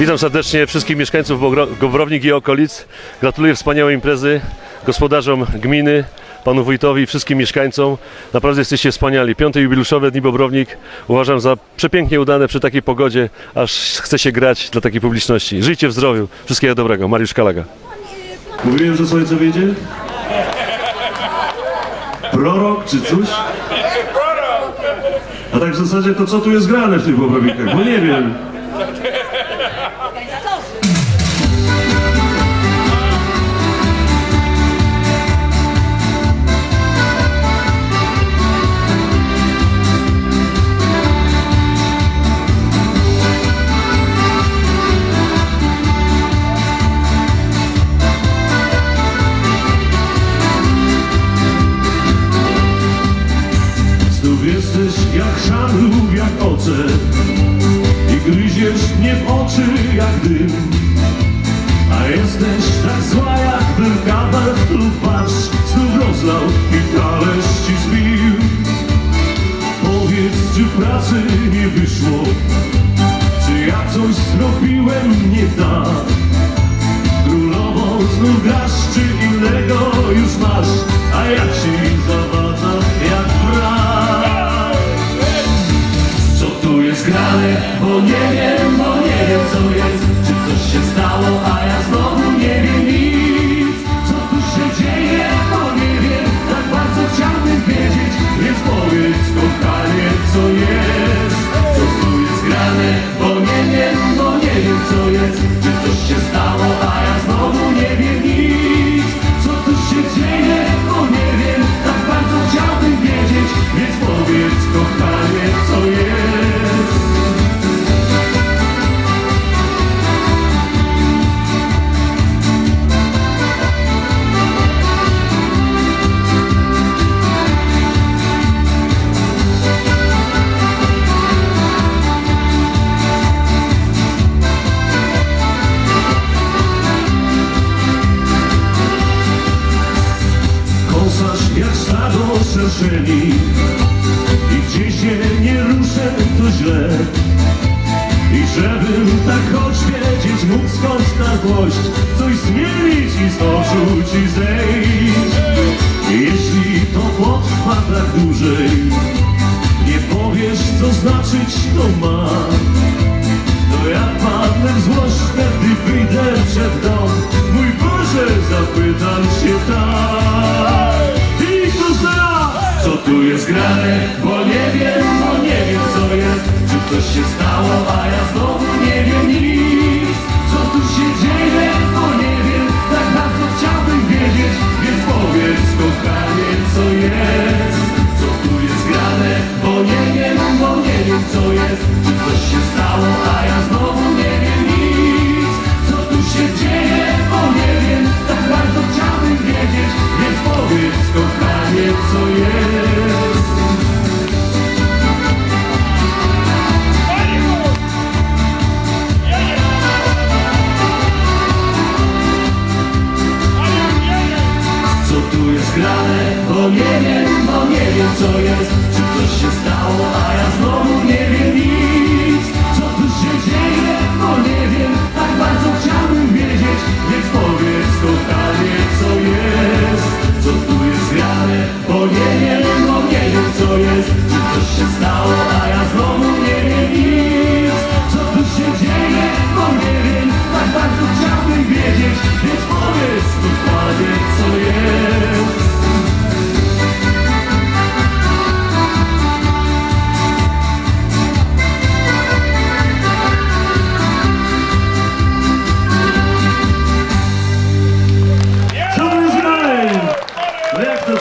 Witam serdecznie wszystkich mieszkańców Bobrownik i okolic. Gratuluję wspaniałej imprezy gospodarzom gminy, panu wójtowi i wszystkim mieszkańcom. Naprawdę jesteście wspaniali. Piąte jubiluszowe Dni Bobrownik uważam za przepięknie udane przy takiej pogodzie, aż chce się grać dla takiej publiczności. Żyjcie w zdrowiu. Wszystkiego dobrego. Mariusz Kalaga. Mówiłem, że słońce wyjdzie? Prorok czy coś? A tak w zasadzie to co tu jest grane w tych Bobrownikach? Bo nie wiem. Jesteś jak szan lub jak ocet I gryziesz mnie w oczy jak dym. A jesteś tak zła jak był kabar lub barsz Znów rozlał i talerz ci zbił. Powiedz, czy pracy nie wyszło Czy ja coś zrobiłem nie tak? Królową znów grasz, czy innego już masz? A ja ci zawadzam tu jest grane, bo nie wiem, bo nie wiem co jest. Czy coś się stało, a ja znowu nie wiem nic. Co tu się dzieje, bo nie wiem. Tak bardzo chciałbym wiedzieć, więc powiedz kochanie co jest. Co tu jest grane, bo szerszeni I gdzie się nie ruszę, to źle. I żebym tak wiedzieć mógł skąd ta złość? Coś zmienić i z oczu ci zejść. Jeśli to potrwa tak dłużej Nie powiesz co znaczyć to ma. To ja padnę w złość, gdy wyjdę przed dom. Mój Boże, zapytam się tak co tu jest grane Bo nie wiem, bo nie wiem co jest. Czy coś się stało, a ja znowu nie wiem nic. Co tu się dzieje, bo nie wiem Tak bardzo chciałbym wiedzieć. Więc powiedz kochanie, co jest. Co tu jest grane, bo nie wiem, bo nie wiem co jest. Czy coś się stało, a ja znowu nie wiem nic. Co tu się dzieje, bo nie wiem Tak bardzo chciałbym wiedzieć. Więc powiedz kochanie, co jest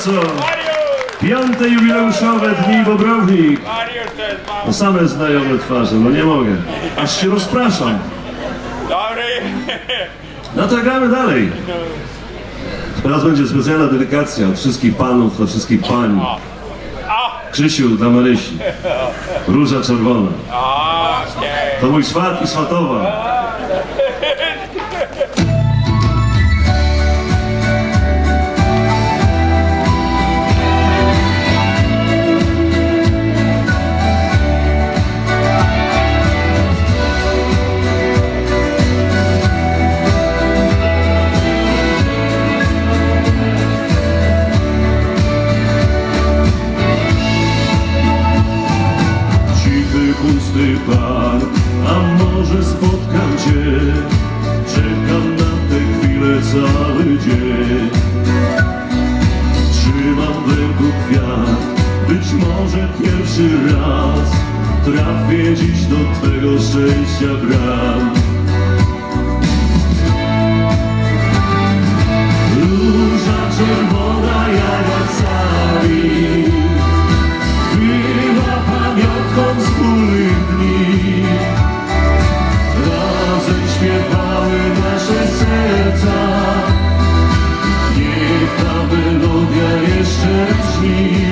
Co? Piąte jubileuszowe Dni Bobrownik. No same znajome twarze, no nie mogę. Aż się rozpraszam. Dobry. No to gramy dalej. Teraz będzie specjalna dedykacja od wszystkich panów dla wszystkich pań. Krzysiu dla Marysi. Róża czerwona. To mój swat i swatowa. cały dzień. Trzymam w ręku kwiat, być może pierwszy raz Trafię dziś do Twego szczęścia bram Róża czerwona see.